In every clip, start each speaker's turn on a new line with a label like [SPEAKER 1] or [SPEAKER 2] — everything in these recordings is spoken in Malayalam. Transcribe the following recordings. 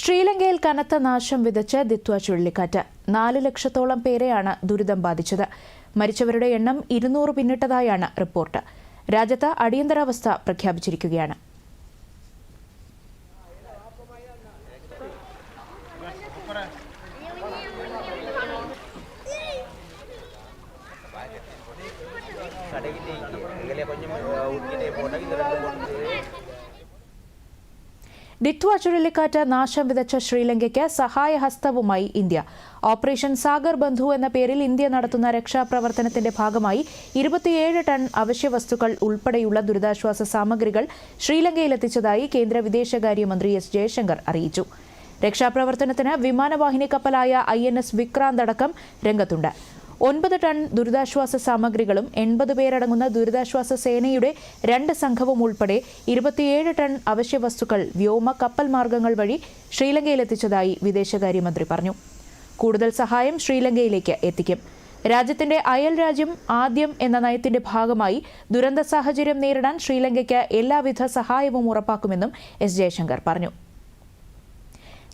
[SPEAKER 1] ശ്രീലങ്കയിൽ കനത്ത നാശം വിതച്ച ദിത്വ ചുഴലിക്കാറ്റ്. നാല് ലക്ഷത്തോളം പേരെയാണ് ദുരിതം ബാധിച്ചത്. മരിച്ചവരുടെ എണ്ണം ഇരുന്നൂറ് പിന്നിട്ടതായാണ് റിപ്പോർട്ട്. രാജ്യത്ത് അടിയന്തരാവസ്ഥ പ്രഖ്യാപിച്ചിരിക്കുകയാണ്. ഡിറ്റ്വ ചുഴലിക്കാറ്റ് നാശം വിതച്ച ശ്രീലങ്കയ്ക്ക് സഹായഹസ്തവുമായി ഇന്ത്യ. ഓപ്പറേഷൻ സാഗർ ബന്ധു എന്ന പേരിൽ ഇന്ത്യ നടത്തുന്ന രക്ഷാപ്രവർത്തനത്തിന്റെ ഭാഗമായി ഇരുപത്തിയേഴ് ടൺ അവശ്യവസ്തുക്കൾ ഉൾപ്പെടെയുള്ള ദുരിതാശ്വാസ സാമഗ്രികൾ ശ്രീലങ്കയിലെത്തിച്ചതായി കേന്ദ്ര വിദേശകാര്യമന്ത്രി എസ് ജയശങ്കർ അറിയിച്ചു. രക്ഷാപ്രവർത്തനത്തിന് വിമാനവാഹിനി കപ്പലായ ഐ എൻ എസ് വിക്രാന്ത് അടക്കം രംഗത്തുണ്ട്. ഒൻപത് ടൺ ദുരിതാശ്വാസ സാമഗ്രികളും എൺപത് പേരടങ്ങുന്ന ദുരിതാശ്വാസ സേനയുടെ രണ്ട് സംഘവും ഉൾപ്പെടെ ഇരുപത്തിയേഴ് ടൺ അവശ്യവസ്തുക്കൾ വ്യോമ കപ്പൽ മാർഗങ്ങൾ വഴി ശ്രീലങ്കയിലെത്തിച്ചതായി വിദേശകാര്യമന്ത്രി പറഞ്ഞു. കൂടുതൽ സഹായം ശ്രീലങ്കയിലേക്ക് എത്തിക്കും. രാജ്യത്തിന്റെ അയൽ രാജ്യം ആദ്യം എന്ന നയത്തിന്റെ ഭാഗമായി ദുരന്ത സാഹചര്യം നേരിടാൻ ശ്രീലങ്കയ്ക്ക് എല്ലാവിധ സഹായവും ഉറപ്പാക്കുമെന്നും എസ് ജയശങ്കർ പറഞ്ഞു.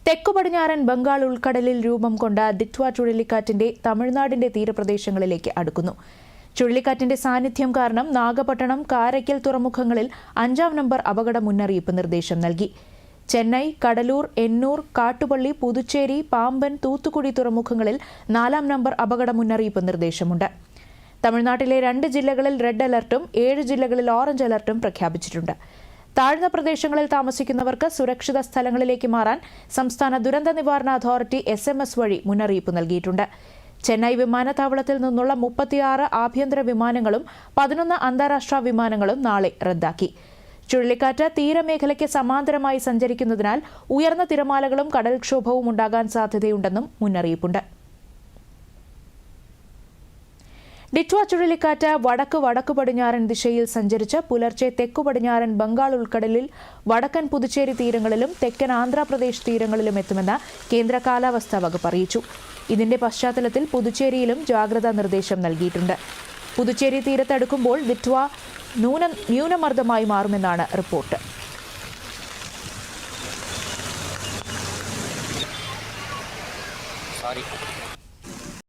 [SPEAKER 1] തെക്കു പടിഞ്ഞാറൻ ബംഗാൾ ഉൾക്കടലിൽ രൂപം കൊണ്ട ദിറ്റ്വ ചുഴലിക്കാറ്റിന്റെ തമിഴ്നാടിന്റെ തീരപ്രദേശങ്ങളിലേക്ക് അടുക്കുന്നു. ചുഴലിക്കാറ്റിന്റെ സാന്നിധ്യം കാരണം നാഗപട്ടണം കാരയ്ക്കൽ തുറമുഖങ്ങളിൽ അഞ്ചാം നമ്പർ അപകട മുന്നറിയിപ്പ് നിർദ്ദേശം നൽകി. ചെന്നൈ കടലൂർ എന്നൂർ കാട്ടുപള്ളി പുതുച്ചേരി പാമ്പൻ തൂത്തുക്കുടി തുറമുഖങ്ങളിൽ നാലാം നമ്പർ അപകട മുന്നറിയിപ്പ് നിർദ്ദേശമുണ്ട്. തമിഴ്നാട്ടിലെ രണ്ട് ജില്ലകളിൽ റെഡ് അലർട്ടും ഏഴ് ജില്ലകളിൽ ഓറഞ്ച് അലർട്ടും പ്രഖ്യാപിച്ചിട്ടുണ്ട്. താഴ്ന്ന പ്രദേശങ്ങളിൽ താമസിക്കുന്നവർക്ക് സുരക്ഷിത സ്ഥലങ്ങളിലേക്ക് മാറാൻ സംസ്ഥാന ദുരന്ത നിവാരണ അതോറിറ്റി എസ് എം എസ് വഴി മുന്നറിയിപ്പ് നൽകിയിട്ടുണ്ട്. ചെന്നൈ വിമാനത്താവളത്തിൽ നിന്നുള്ള മുപ്പത്തിയാറ് ആഭ്യന്തര വിമാനങ്ങളും പതിനൊന്ന് അന്താരാഷ്ട്ര വിമാനങ്ങളും നാളെ റദ്ദാക്കി. ചുഴലിക്കാറ്റ് തീരമേഖലയ്ക്ക് സമാന്തരമായി സഞ്ചരിക്കുന്നതിനാൽ ഉയർന്ന തിരമാലകളും കടൽക്ഷോഭവും ഉണ്ടാകാൻ സാധ്യതയുണ്ടെന്നും മുന്നറിയിപ്പുണ്ട്. ഡിറ്റ്വ ചുഴലിക്കാറ്റ് വടക്ക് വടക്ക് പടിഞ്ഞാറൻ ദിശയിൽ സഞ്ചരിച്ച് പുലർച്ചെ തെക്കു പടിഞ്ഞാറൻ ബംഗാൾ ഉൾക്കടലിൽ വടക്കൻ പുതുച്ചേരി തീരങ്ങളിലും തെക്കൻ ആന്ധ്രാപ്രദേശ് തീരങ്ങളിലും എത്തുമെന്ന് കേന്ദ്ര കാലാവസ്ഥാ വകുപ്പ് അറിയിച്ചു. ഇതിന്റെ പശ്ചാത്തലത്തിൽ പുതുച്ചേരിയിലും ജാഗ്രതാ നിർദ്ദേശം നൽകിയിട്ടുണ്ട്. പുതുച്ചേരി തീരത്തടുക്കുമ്പോൾ വിറ്റ്വ ന്യൂന ന്യൂനമർദ്ദമായി മാറുമെന്നാണ് റിപ്പോർട്ട്.